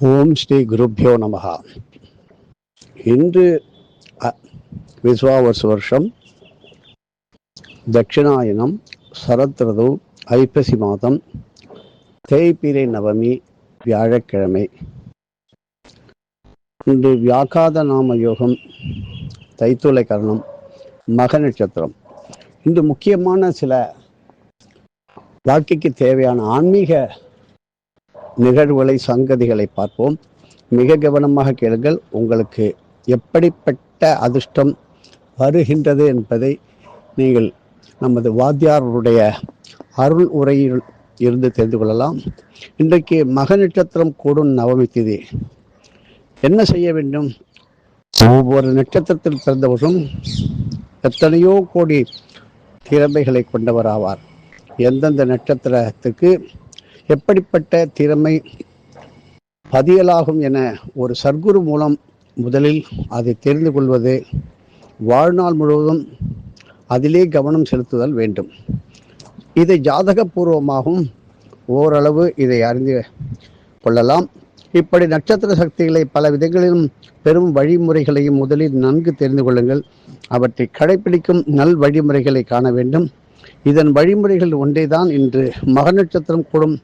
ஓம் ஸ்ரீ குருப்பியோ நமகா இன்று விஸ்வாவர்ஸ் வருஷம். தட்சிணாயனம் சரத்ரது ஐப்பசி மாதம் தேய்பிரை நவமி வியாழக்கிழமை. இன்று வியாக்காத நாம யோகம் தைத்துளை கரணம் மக நட்சத்திரம். இன்று முக்கியமான சில வாழ்க்கைக்கு தேவையான ஆன்மீக நிகழ்வுகளை சங்கதிகளை பார்ப்போம். மிக கவனமாக கேளுங்கள் உங்களுக்கு எப்படிப்பட்ட அதிர்ஷ்டம் வருகின்றது என்பதை நீங்கள் நமது வாத்தியாருடைய அருள் உரையில் இருந்து தெரிந்து கொள்ளலாம். இன்றைக்கு மக நட்சத்திரம் கூடும் நவமி திதி. என்ன செய்ய வேண்டும்? ஒவ்வொரு நட்சத்திரத்தில் பிறந்தவரும் எத்தனையோ கோடி திறமைகளை கொண்டவர் ஆவார் எந்தெந்த நட்சத்திரத்துக்கு எப்படிப்பட்ட திறமை பதியலாகும் என ஒரு சர்க்குரு மூலம் முதலில் அதை தெரிந்து கொள்வது வாழ்நாள் முழுவதும் அதிலே கவனம் செலுத்துதல் வேண்டும். இதை ஜாதகபூர்வமாகவும் ஓரளவு இதை அறிந்து கொள்ளலாம். இப்படி நட்சத்திர சக்திகளை பல விதங்களிலும் பெரும் வழிமுறைகளையும் முதலில் நன்கு தெரிந்து கொள்ளுங்கள். அவற்றை கடைபிடிக்கும் நல் வழிமுறைகளை காண வேண்டும். இதன் வழிமுறைகள் ஒன்றே தான் இன்று மக நட்சத்திரம் கூடும்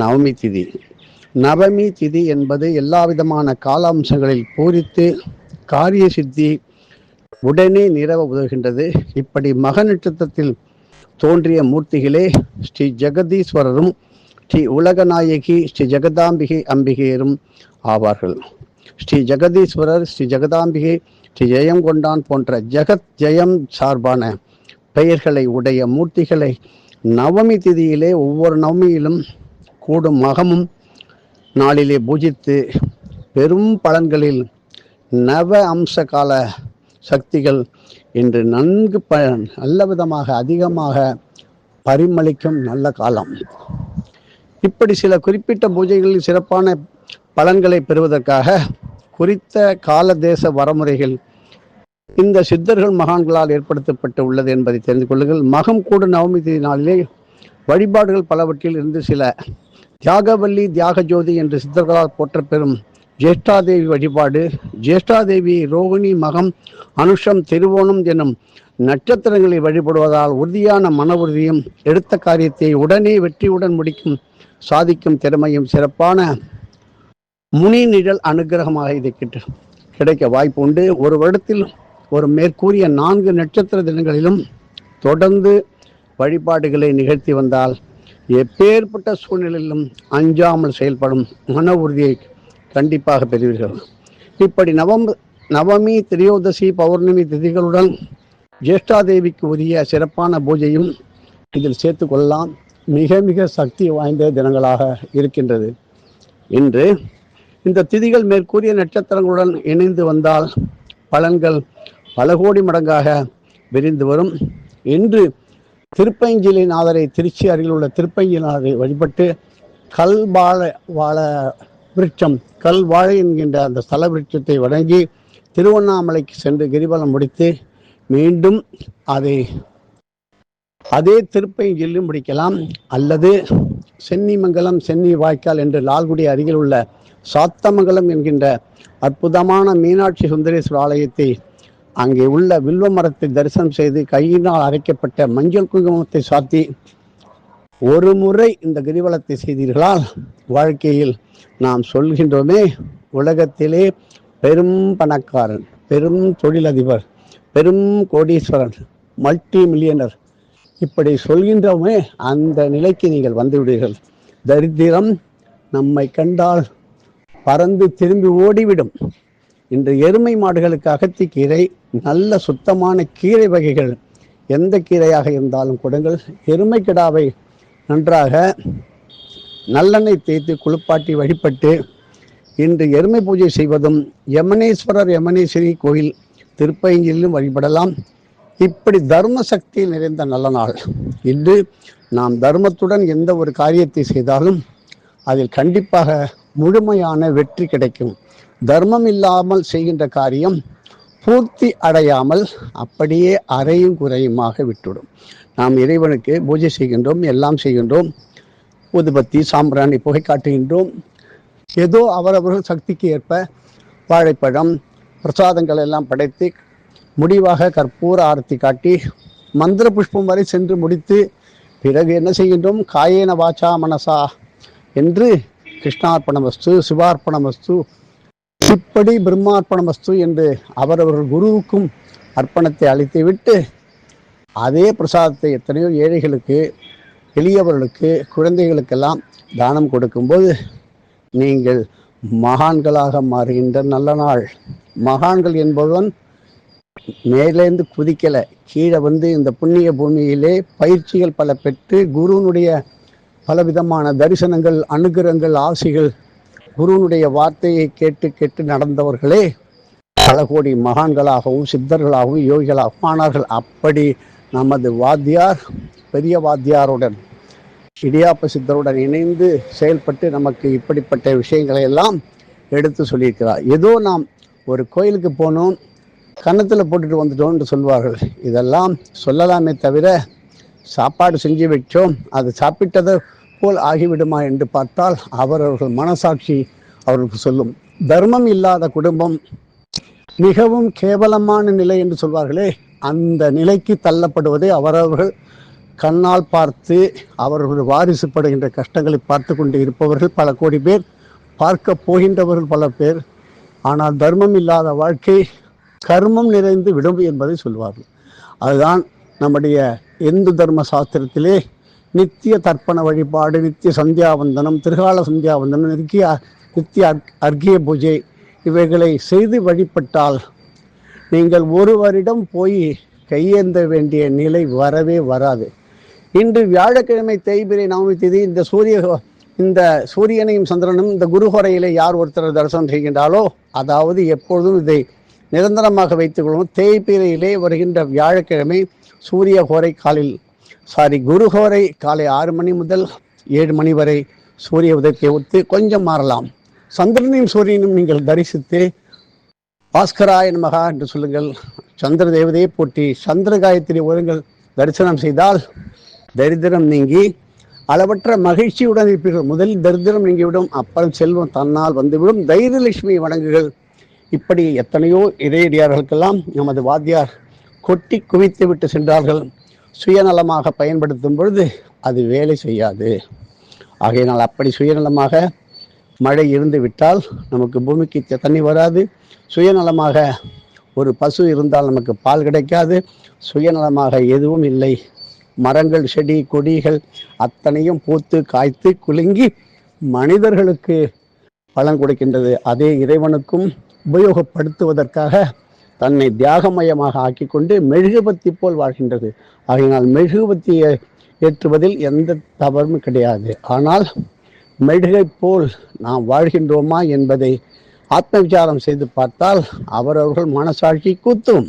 நவமி திதி. நவமி திதி என்பது எல்லா விதமான காலாம்சங்களில் பூரித்து காரிய சித்தி உடனே நிறவ உதவுகின்றது. இப்படி மக நட்சத்திரத்தில் தோன்றிய மூர்த்திகளே ஸ்ரீ ஜெகதீஸ்வரரும் ஸ்ரீ உலகநாயகி ஸ்ரீ ஜெகதாம்பிகை அம்பிகையரும் ஆவார்கள். ஸ்ரீ ஜெகதீஸ்வரர் ஸ்ரீ ஜெகதாம்பிகை ஸ்ரீ ஜெயங்கொண்டான் போன்ற ஜெகத் ஜெயம் சார்பான பெயர்களை உடைய மூர்த்திகளை நவமி திதியிலே ஒவ்வொரு நவமியிலும் கூடும் மகமும் நாளிலே பூஜித்து பெரும் பலன்களில் நவ அம்ச கால சக்திகள் இன்று நன்கு ப நல்ல விதமாக அதிகமாக பரிமளிக்கும் நல்ல காலம். இப்படி சில குறிப்பிட்ட பூஜைகளில் சிறப்பான பலன்களை பெறுவதற்காக குறித்த கால தேச வரமுறைகள் இந்த சித்தர்கள் மகான்களால் ஏற்படுத்தப்பட்டு உள்ளது என்பதை தெரிந்து கொள்ளுங்கள். மகம் கூட நவமி தேதி நாளிலே வழிபாடுகள் பலவற்றில் இருந்து சில தியாகவல்லி தியாக ஜோதி என்று சித்தர்களால் போற்றப்பெறும் ஜேஷ்டாதேவி வழிபாடு ஜேஷ்டாதேவி ரோகிணி மகம் அனுஷம் திருவோணம் எனும் நட்சத்திரங்களை வழிபடுவதால் உறுதியான மன உறுதியும் எடுத்த காரியத்தை உடனே வெற்றியுடன் முடிக்கும் சாதிக்கும் திறமையும் சிறப்பான முனி நிழல் அனுகிரகமாக இது கிடைக்க வாய்ப்பு உண்டு. ஒரு வருடத்தில் ஒரு மேற்கூறிய நான்கு நட்சத்திர தினங்களிலும் தொடர்ந்து வழிபாடுகளை நிகழ்த்தி வந்தால் எப்பேற்பட்ட சூழ்நிலையிலும் அஞ்சாமல் செயல்படும் மன உறுதியை கண்டிப்பாக பெறுவீர்கள். இப்படி நவம்பர் நவமி திரியோதசி பௌர்ணமி திதிகளுடன் ஜேஷ்டாதேவிக்கு உரிய சிறப்பான பூஜையும் இதில் சேர்த்து கொள்ளலாம். மிக மிக சக்தி வாய்ந்த தினங்களாக இருக்கின்றது. இன்று இந்த திதிகள் மேற்கூறிய நட்சத்திரங்களுடன் இணைந்து வந்தால் பலன்கள் பல கோடி மடங்காக விரிந்து வரும். இன்று திருப்பைஞ்சிலை நாதரை திருச்சி அருகில் உள்ள திருப்பைஞ்சிநாதரை வழிபட்டு கல் வாழ வாழ விருட்சம் கல் வாழை என்கின்ற அந்த ஸ்தல விருட்சத்தை வணங்கி திருவண்ணாமலைக்கு சென்று கிரிவலம் முடித்து மீண்டும் அதை அதே திருப்பைஞ்சிலும் முடிக்கலாம். அல்லது சென்னிமங்கலம் சென்னி வாய்க்கால் என்று லால்குடி அருகில் உள்ள சாத்தமங்கலம் என்கின்ற அற்புதமான மீனாட்சி சுந்தரேஸ்வர ஆலயத்தை அங்கே உள்ள வில்வ மரத்தை தரிசனம் செய்து கையினால் அரைக்கப்பட்ட மஞ்சள் குங்குமத்தை சாத்தி ஒரு முறை இந்த கிரிவலத்தை செய்தீர்களால் வாழ்க்கையில் நாம் சொல்கின்றோமே உலகத்திலே பெரும் பணக்காரன் பெரும் தொழிலதிபர் பெரும் கோடீஸ்வரன் மல்டி மில்லியனர் இப்படி சொல்கின்றோமே அந்த நிலைக்கு நீங்கள் வந்துவிடுவீர்கள். தரித்திரம் நம்மை கண்டால் பறந்து திரும்பி ஓடிவிடும். இன்று எருமை மாடுகளுக்கு அகத்தி கீரை நல்ல சுத்தமான கீரை வகைகள் எந்த கீரையாக இருந்தாலும் கொடுங்கள். எருமை கிடாவை நன்றாக நல்லெண்ணெய் தேய்த்து குளிப்பாட்டி வழிபட்டு இன்று எருமை பூஜை செய்வதும் யமனேஸ்வரர் யமனேஸ்வரி கோயில் திருப்பயங்கிலும் வழிபடலாம். இப்படி தர்ம சக்தி நிறைந்த நல்ல நாள். இன்று நாம் தர்மத்துடன் எந்த ஒரு காரியத்தை செய்தாலும் அதில் கண்டிப்பாக முழுமையான வெற்றி கிடைக்கும். தர்மம் இல்லாமல் செய்கின்ற காரியம் பூர்த்தி அடையாமல் அப்படியே அறையும் குறையுமாக விட்டுவிடும். நாம் இறைவனுக்கு பூஜை செய்கின்றோம் எல்லாம் செய்கின்றோம். ஊதுபத்தி சாம்பிராணி புகை காட்டுகின்றோம். ஏதோ அவரவர்கள் சக்திக்கு ஏற்ப வாழைப்பழம் பிரசாதங்கள் எல்லாம் படைத்து முடிவாக கற்பூர ஆரத்தி காட்டி மந்திர புஷ்பம் வரை சென்று முடித்து பிறகு என்ன செய்கின்றோம்? காயேன வாச்சா மனசா என்று கிருஷ்ணார்ப்பணமஸ்து சிவார்ப்பணமஸ்து இப்படி பிரம்மார்ப்பணமஸ்து என்று அவரவர்கள் குருவுக்கும் அர்ப்பணத்தை அளித்து விட்டு அதே பிரசாதத்தை எத்தனையோ ஏழைகளுக்கு எளியவர்களுக்கு குழந்தைகளுக்கெல்லாம் தானம் கொடுக்கும்போது நீங்கள் மகான்களாக மாறுகின்ற நல்ல நாள். மகான்கள் என்பவன் மேலேந்து குதிக்கலை கீழே வந்து இந்த புண்ணிய பூமியிலே பயிற்சிகள் பல பெற்று குருனுடைய பலவிதமான தரிசனங்கள் அனுகிரகங்கள் ஆசைகள் குருனுடைய வார்த்தையை கேட்டு கேட்டு நடந்தவர்களே பல கோடி மகான்களாகவும் சித்தர்களாகவும் யோகிகளாகவும் ஆனார்கள். அப்படி நமது வாத்தியார் பெரிய வாத்தியாருடன் இடியாப்ப சித்தருடன் இணைந்து செயல்பட்டு நமக்கு இப்படிப்பட்ட விஷயங்களை எல்லாம் எடுத்து சொல்லியிருக்கிறார். ஏதோ நாம் ஒரு கோயிலுக்கு போனோம் கன்னத்தில் போட்டுட்டு வந்துட்டோம்னு சொல்வார்கள். இதெல்லாம் சொல்லலாமே தவிர சாப்பாடு செஞ்சு வச்சோம். அது சாப்பிட்டதை போல் ஆகிவிடுமா என்று பார்த்தால் அவரவர்கள் மனசாட்சி அவர்களுக்கு சொல்லும். தர்மம் இல்லாத குடும்பம் மிகவும் கேவலமான நிலை என்று சொல்வார்களே அந்த நிலைக்கு தள்ளப்படுவதை அவரவர்கள் கண்ணால் பார்த்து அவர்கள் வாரிசுப்படுகின்ற கஷ்டங்களை பார்த்து கொண்டு இருப்பவர்கள் பல கோடி பேர் பார்க்க போகின்றவர்கள் பல பேர். ஆனால் தர்மம் இல்லாத வாழ்க்கை கர்மம் நிறைந்து விடும் என்பதை சொல்வார்கள். அதுதான் நம்முடைய இந்து தர்ம சாஸ்திரத்திலே நித்திய தர்ப்பண வழிபாடு நித்திய சந்தியாவந்தனம் திருகால சந்தியாவந்தனம் நித்திய நித்திய அர்க்கிய பூஜை இவைகளை செய்து வழிபட்டால் நீங்கள் ஒருவரிடம் போய் கையேந்த வேண்டிய நிலை வரவே வராது. இன்று வியாழக்கிழமை தேய்பிரை நவமி திதி இந்த சூரிய இந்த சூரியனையும் சந்திரனும் இந்த குருஹொரையிலே யார் ஒருத்தர் தரிசனம் செய்கின்றாலோ அதாவது எப்பொழுதும் இதை நிரந்தரமாக வைத்துக் கொள்வோம். தேய்பிரையிலே வருகின்ற வியாழக்கிழமை சூரிய ஹோரை காலில் சாரி குருஹோரை காலை ஆறு மணி முதல் ஏழு மணி வரை சூரிய உதயத்தை ஒத்து கொஞ்சம் மாறலாம். சந்திரனையும் சூரியனும் நீங்கள் தரிசித்து பாஸ்கராய நமகா என்று சொல்லுங்கள். சந்திர தேவதையை போட்டி சந்திர காயத்ரி ஒருங்கள் தரிசனம் செய்தால் தரித்திரம் நீங்கி அளவற்ற மகிழ்ச்சியுடன் இருப்பீர்கள். முதலில் தரித்திரம் நீங்கிவிடும் அப்புறம் செல்வம் தன்னால் வந்துவிடும். தைரியலட்சுமியை வணங்குகள் இப்படி எத்தனையோ இறையடியார்களுக்கெல்லாம் நமது வாத்தியார் கொட்டி குவித்து விட்டு சென்றார்கள். சுயநலமாக பயன்படுத்தும் பொழுது அது வேலை செய்யாது. ஆகையினால் அப்படி சுயநலமாக மழை இருந்து விட்டால் நமக்கு பூமிக்கு தண்ணி வராது. சுயநலமாக ஒரு பசு இருந்தால் நமக்கு பால் கிடைக்காது. சுயநலமாக எதுவும் இல்லை. மரங்கள் செடி கொடிகள் அத்தனையும் பூத்து காய்த்து குலுங்கி மனிதர்களுக்கு பலன் கொடுக்கின்றது. அதே இறைவனுக்கும் உபயோகப்படுத்துவதற்காக தன்னை தியாகமயமாக ஆக்கிக்கொண்டு மெழுகுபத்தி போல் வாழ்கின்றது. ஆகையினால் மெழுகுபத்தியை ஏற்றுவதில் எந்த தவறும் கிடையாது. ஆனால் மெழுகை போல் நாம் வாழ்கின்றோமா என்பதை ஆத்ம விசாரம் செய்து பார்த்தால் அவரவர்கள் மனசாட்சி கூத்தும்.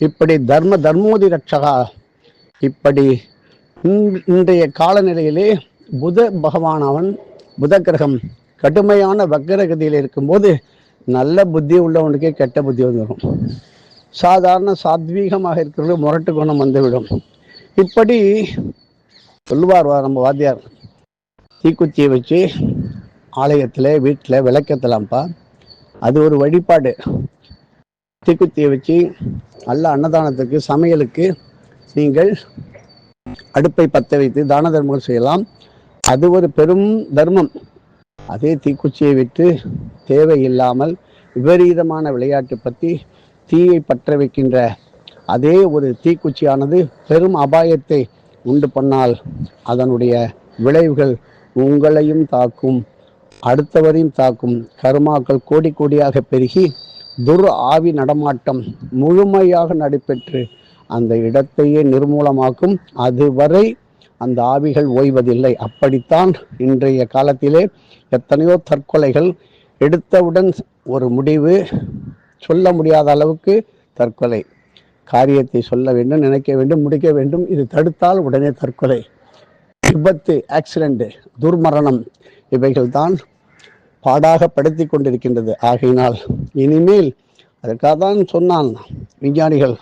இப்படி தர்ம தர்மோதி ரட்சகா இப்படி இன்றைய காலநிலையிலே புத பகவான் அவன் புத கிரகம் கடுமையான வக்கிரகதியில் இருக்கும்போது நல்ல புத்தி உள்ளவனுக்கே கெட்ட புத்தி வந்துடும் சாதாரண சாத்வீகமாக இருக்கிறது முரட்டு குணம் வந்துவிடும். இப்படி சொல்லுவார் வா- நம்ம வாத்தியார். தீக்குச்சியை வச்சு ஆலயத்தில் வீட்டில் விளக்கத்தலாம்ப்பா. அது ஒரு வழிபாடு. தீக்குச்சியை வச்சு நல்ல அன்னதானத்துக்கு சமையலுக்கு நீங்கள் அடுப்பை பற்ற வைத்து தான தர்மங்கள் செய்யலாம். அது ஒரு பெரும் தர்மம். அதே தீக்குச்சியை விட்டு தேவையில்லாமல் விபரீதமான விளையாட்டு பற்றி தீயை பற்ற வைக்கின்ற அதே ஒரு தீக்குச்சியானது பெரும் அபாயத்தை உண்டு பண்ணால் அதனுடைய விளைவுகள் உங்களையும் தாக்கும் அடுத்தவரையும் தாக்கும். கருமாக்கள் கோடி கோடியாக பெருகி துர் ஆவி நடமாட்டம் முழுமையாக நடைபெற்று அந்த இடத்தையே நிர்மூலமாக்கும். அதுவரை அந்த ஆவிகள் ஓய்வதில்லை. அப்படித்தான் இன்றைய காலத்திலே எத்தனையோ தற்கொலைகள் எடுத்தவுடன் ஒரு முடிவு சொல்ல முடியாத அளவுக்கு தற்கொலை. காரியத்தை சொல்ல வேண்டும் நினைக்க வேண்டும் முடிக்க வேண்டும். இது தடுத்தால் உடனே தற்கொலை. விபத்து ஆக்சிடென்ட் துர்மரணம் இவைகள்தான் பாடாக படுத்தி கொண்டிருக்கின்றது. ஆகையினால் இனிமேல் அதற்காக தான் சொன்னான். விஞ்ஞானிகள்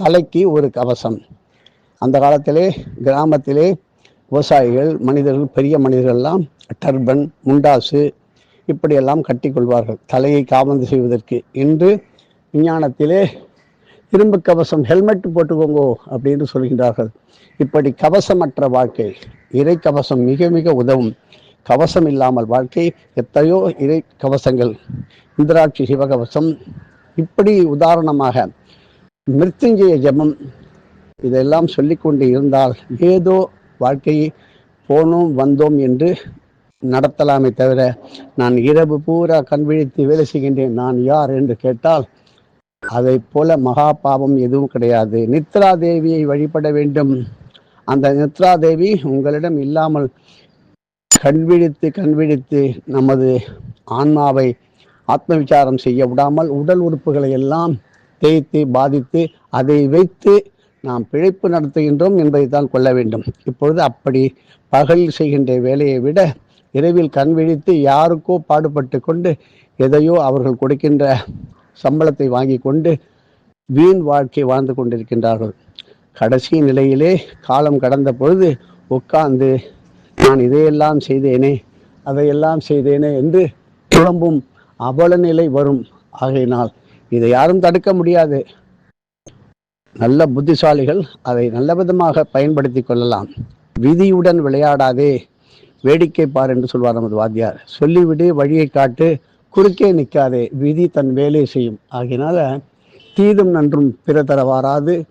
தலைக்கு ஒரு கவசம். அந்த காலத்திலே கிராமத்திலே விவசாயிகள் மனிதர்கள் பெரிய மனிதர்கள்லாம் டர்பன் முண்டாசு இப்படியெல்லாம் கட்டிக்கொள்வார்கள் தலையை காபந்து செய்வதற்கு. இன்று விஞ்ஞானத்திலே இரும்பு கவசம் ஹெல்மெட் போட்டுக்கோங்கோ அப்படின்னு சொல்கின்றார்கள். இப்படி கவசமற்ற வாழ்க்கை இறை கவசம் மிக மிக உதவும். கவசம் இல்லாமல் வாழ்க்கை எத்தனையோ இறை கவசங்கள் இந்திராட்சி சிவகவசம் இப்படி உதாரணமாக மிருத்துஞ்சய ஜெபம் இதெல்லாம் சொல்லிக்கொண்டு இருந்தால் ஏதோ வாழ்க்கையை போனோம் வந்தோம் என்று நடத்தலாமே தவிர நான் இரவு பூரா கண் விழித்து வேலை செய்கின்றேன். நான் யார் என்று கேட்டால் அதை போல மகா பாவம் எதுவும் கிடையாது. நித்ரா தேவியை வழிபட வேண்டும். அந்த நித்ரா தேவி உங்களிடம் இல்லாமல் கண்விழித்து கண்விழித்து நமது ஆன்மாவை ஆத்ம விசாரம் செய்ய விடாமல் உடல் உறுப்புகளை எல்லாம் தேய்த்து பாதித்து அதை வைத்து நாம் பிழைப்பு நடத்துகின்றோம் என்பதை தான் கொள்ள வேண்டும். இப்பொழுது அப்படி பகலில் செய்கின்ற வேலையை விட இரவில் கண் விழித்து யாருக்கோ பாடுபட்டு கொண்டு எதையோ அவர்கள் கொடுக்கின்ற சம்பளத்தை வாங்கி கொண்டு வீண் வாழ்க்கை வாழ்ந்து கொண்டிருக்கின்றார்கள். கடைசி நிலையிலே காலம் கடந்த பொழுது உட்கார்ந்து நான் இதையெல்லாம் செய்தேனே அதையெல்லாம் செய்தேனே என்று குழம்பும் அவல நிலை வரும். ஆகையினால் இதை யாரும் தடுக்க முடியாது. நல்ல புத்திசாலிகள் அதை நல்ல விதமாக பயன்படுத்தி கொள்ளலாம். விதியுடன் விளையாடாதே. வேடிக்கை பார் என்று சொல்வார் நமது வாத்தியார். சொல்லிவிடு வழியை காட்டு குறுக்கே நிற்காதே. விதி தன் வேலையை செய்யும். ஆகினால தீதும் நன்றும் பிற தரவாராது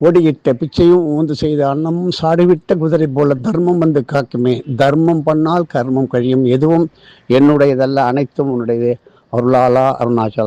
ஓடியிட்ட பிச்சையும் ஊந்து செய்த அன்னமும் சாடிவிட்ட குதிரை போல தர்மம் வந்து காக்குமே. தர்மம் பண்ணால் கர்மம் கழியும். எதுவும் என்னுடையதல்ல அனைத்தும் உன்னுடையது. அருளாலா அருணாச்சலா.